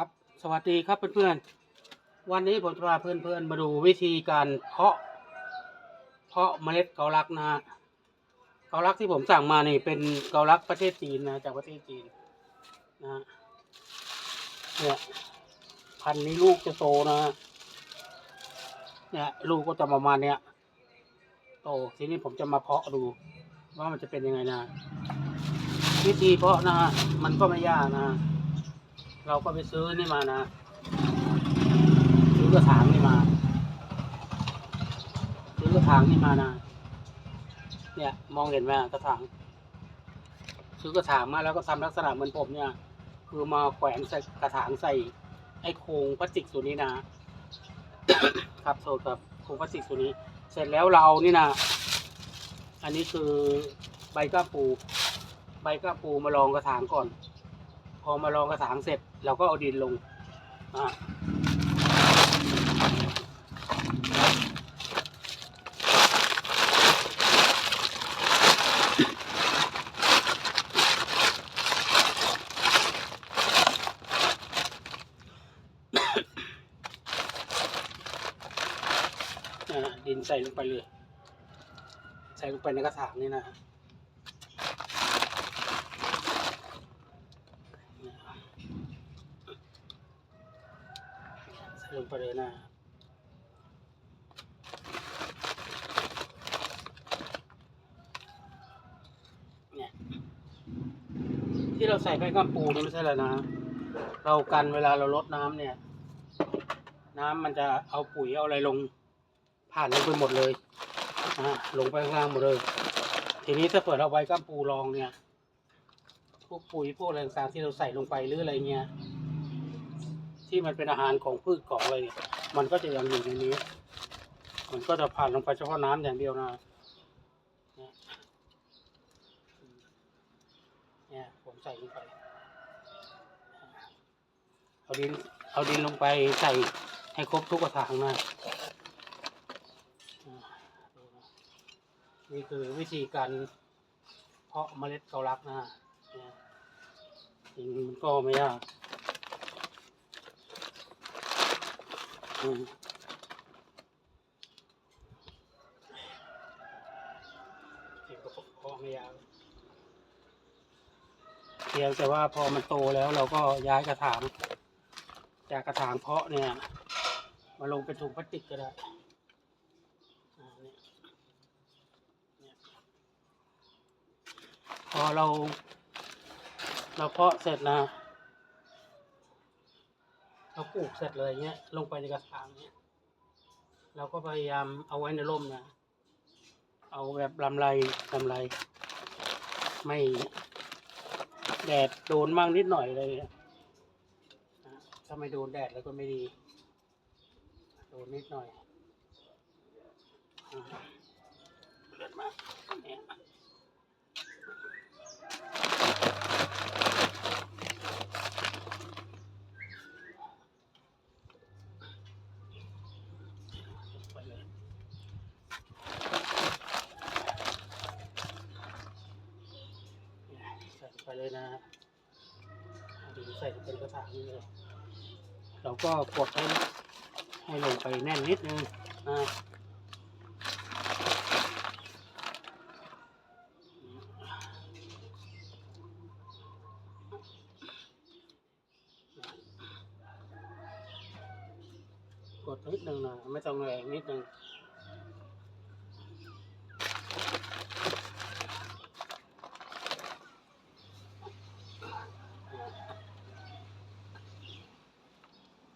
ครับสวัสดีครับเพื่อนๆ วันนี้ผมจะพาเพื่อนๆมาดูวิธีการเพาะ เพาะเมล็ดเกาลักนะฮะเกาลักที่ผมสั่งมานี่เป็นเกาลักประเทศจีนนะจากประเทศจีนนะฮะเนี่ยพันนี้ลูกจะโตนะฮะเนี่ยลูกก็จะประมาณเนี้ยโตทีนี้ผมจะมาเพาะดู ว่ามันจะเป็นยังไงนะ วิธีเพาะนะฮะมันก็ไม่ยากนะ เราก็ไปซื้อนี่มานะซื้อกระถางนี่มา ซื้อกระถางนี่มานะเนี่ย มองเห็นไหมกระถาง ซื้อกระถางมาแล้วก็ทำลักษณะเหมือนผมเนี่ย คือมาแขวนใส่กระถางใส่ ไอ้โครงพลาสติกตัวนี้นะครับโทษครับโครงพลาสติกตัวนี้ เสร็จแล้วเราเอานี่นะอันนี้คือใบก้าปู ใบก้าปูมาลองกระถางก่อน อมาลองกระถางเสร็จ เราก็เอาดินลงอะอะดินใส่ลงไปเลย ใส่ลงไปในกระถางนี่นะ ใส่ลงไปเลยนะเนี่ยที่เราใส่แป้งก้ามปูนี่ไม่ใช่แล้วนะ เรากันเวลาเราลดน้ำเนี่ย น้ำมันจะเอาปุ๋ยเอาอะไรลง ผ่านลงไปหมดเลยอ่าลงไปข้างล่างหมดเลย ทีนี้ถ้าเปิดเอาไว้ก้ามปูรองเนี่ยพวกปุ๋ยพวกอะไรต่างๆที่เราใส่ลงไปหรืออะไรเงี้ย ที่มันเป็นอาหารของพืชของอะไรเนี่ยมันก็จะยังอยู่ในนี้ มันก็จะผ่านลงไปเฉพาะน้ำอย่างเดียวนะเนี่ยผมใส่ลงไปเอาดินเอาดินลงไปใส่ให้ครบทุกกระถางนะนี่คือวิธีการเพาะเมล็ดเกาลักนะจริงมันก็ไม่ยาก อืม เก็บกระปุกเพาะไม่ยาวเพียงแต่ว่าพอมันโตแล้วเราก็ย้ายกระถางจากกระถางเพาะเนี่ยมาลงเป็นถุงพลาสติกก็ได้พอเรา เราเพาะเสร็จนะ เราปลูกเสร็จเลยเงี้ย ลงไปในกระถางเนี้ยเราก็พยายามเอาไว้ในร่มนะ เอาแบบลำไรลำไร ไม่แดดโดนมั่งนิดหน่อยเลยอะอะถ้าไม่โดนแดดแล้วก็ไม่ดี โดนนิดหน่อยเลือดมากเนี่ยไปเลย ใส่ลงไป เลยนะดินใส่ลงไปในกระถางนี่เลยเราก็กดให้ให้ลงไปแน่นนิดนึงนะกดนิดนึงนะไม่ต้องแรงนิดนึง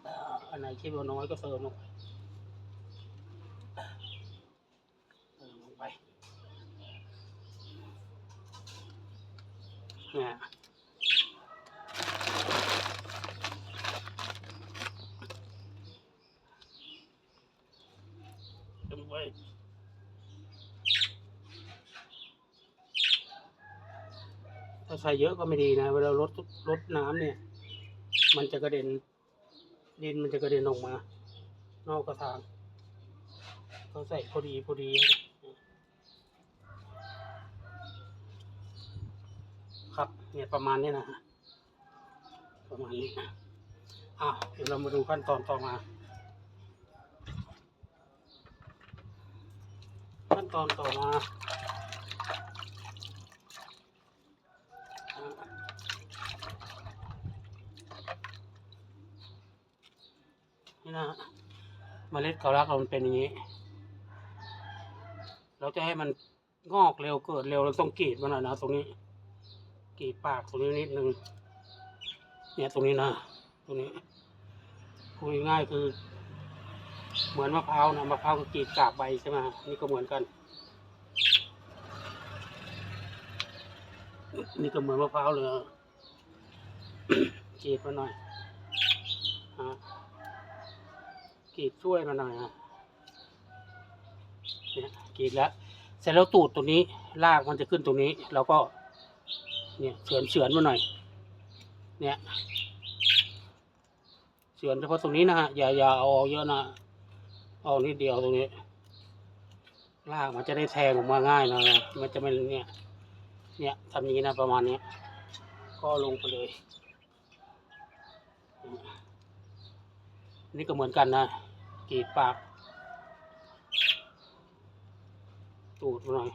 อ่าอัน ไหนคิดว่าน้อยก็เติมลงไปเติมลงไปเนี่ยเติมไปถ้าใส่เยอะก็ไม่ดีนะ เวลาลดลดน้ำเนี่ย มันจะกระเด็น ดินมันจะกระเด็นออกมา นอกกระถางเขาใส่พอดีพอดีครับเนี่ยประมาณนี้นะฮะประมาณนี้อะเดี๋ยวเรามาดูขั้นตอนต่อมา ขั้นตอนต่อมา นี่นะเมล็ดเกาลักเรามันเป็นอย่างนี้ เราจะให้มันงอกเร็วเกิดเร็วเราต้องกรีดมันหน่อยนะตรงนี้กรีดปากตรงนี้นิดนึงเนี่ยตรงนี้นะตรงนี้พูดง่ายคือ เหมือนมะพร้าวนะมะพร้าวก็กรีดกาบใบใช่ไหมนี่ก็เหมือนกันนี่ก็เหมือนมะพร้าวเลยกรีดมาหน่อยฮะ รีดช่วยมาหน่อยฮะเนี่ยกรีดแล้ว เสร็จแล้วตูดตรงนี้รากมันจะขึ้นตรงนี้เราก็ เนี่ยเฉือนเฉือนมาหน่อย เนี่ยเฉือนเฉพาะตรงนี้นะฮะอย่าอย่าเอาออกเยอะนะเอานิดเดียวตรงนี้รากมันจะได้แทงออกมาง่ายหนะมันจะไม่เนี่ย เนี่ยทำอย่างนี้นะประมาณนี้ก็ลงไปเลยนี่ก็เหมือนกันนะ กรีดปาก ตูดมาหน่อย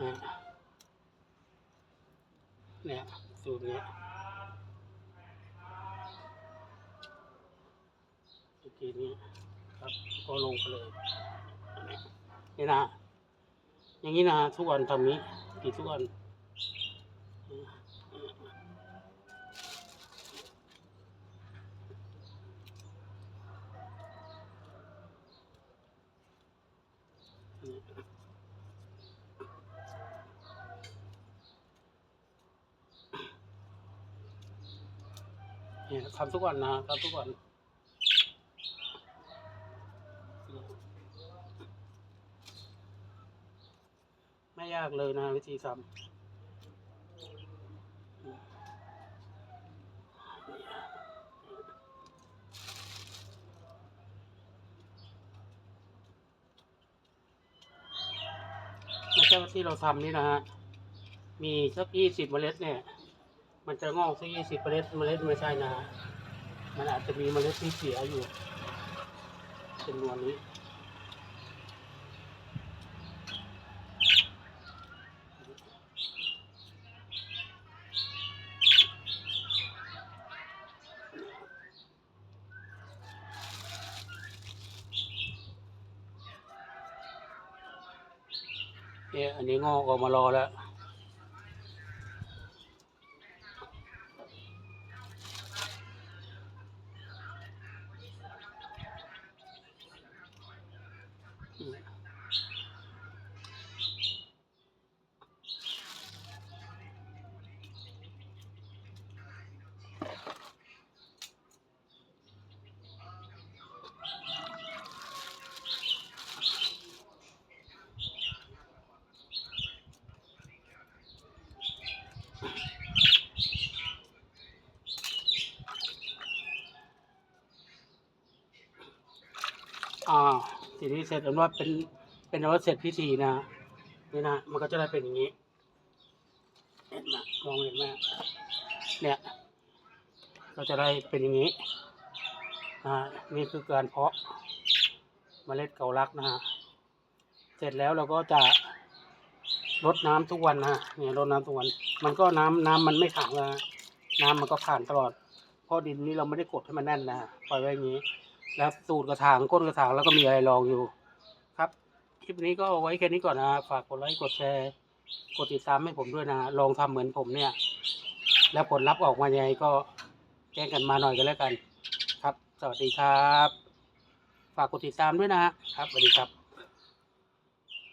นะเนี่ยตูดเนี้ยเมื่อกี้นี้ครับก็ลงไปเลยนี่นะ อย่างนี้นะทุกวันทำนี้กี่ทุกวัน นี่ยทำทุกวันนะทำทุกวันไม่ยากเลยนะวิธีทำ ไม่ที่เราทำนี่นะฮะ มีสักยี่สิบเมล็ดเนี่ย มันจะงอกสักยี่สิบเมล็ดเมล็ดไม่ใช่นะ มันอาจจะมีเมล็ดที่เสียอยู่จำนวนนี้ เนี่ยอันนี้งอกออกมารอแล้ว อ่าทีนี้เสร็จแล้วว่าเป็นเป็นว่าเสร็จพิธีนะนี่นะมันก็จะได้เป็นอย่างนี้เห็นไหมมองเห็นไหมเนี่ยก็จะได้เป็นอย่างนี้อ่านี่คือการเพาะเมล็ดเกาลักนะฮะเสร็จแล้วเราก็จะรดน้ำทุกวันนะเนี่ยรดน้ำทุกวัน มันก็น้ำน้ำมันไม่ขังนะน้ำมันก็ผ่านตลอดเพราะดินนี้เราไม่ได้กดให้มันแน่นนะปล่อยไว้อย่างนี้ แล้วสูตรกระถางก้นกระถางแล้วก็มีอะไรรองอยู่ ครับคลิปนี้ก็เอาไว้แค่นี้ก่อนนะฝากกดไลค์กดแชร์กดติดตามให้ผมด้วยนะลองทำเหมือนผมเนี่ย แล้วผลลัพธ์ออกมายังไงก็แจ้งกันมาหน่อยกันแล้วกัน ครับ สวัสดีครับ ฝากกดติดตามด้วยนะครับสวัสดีครับ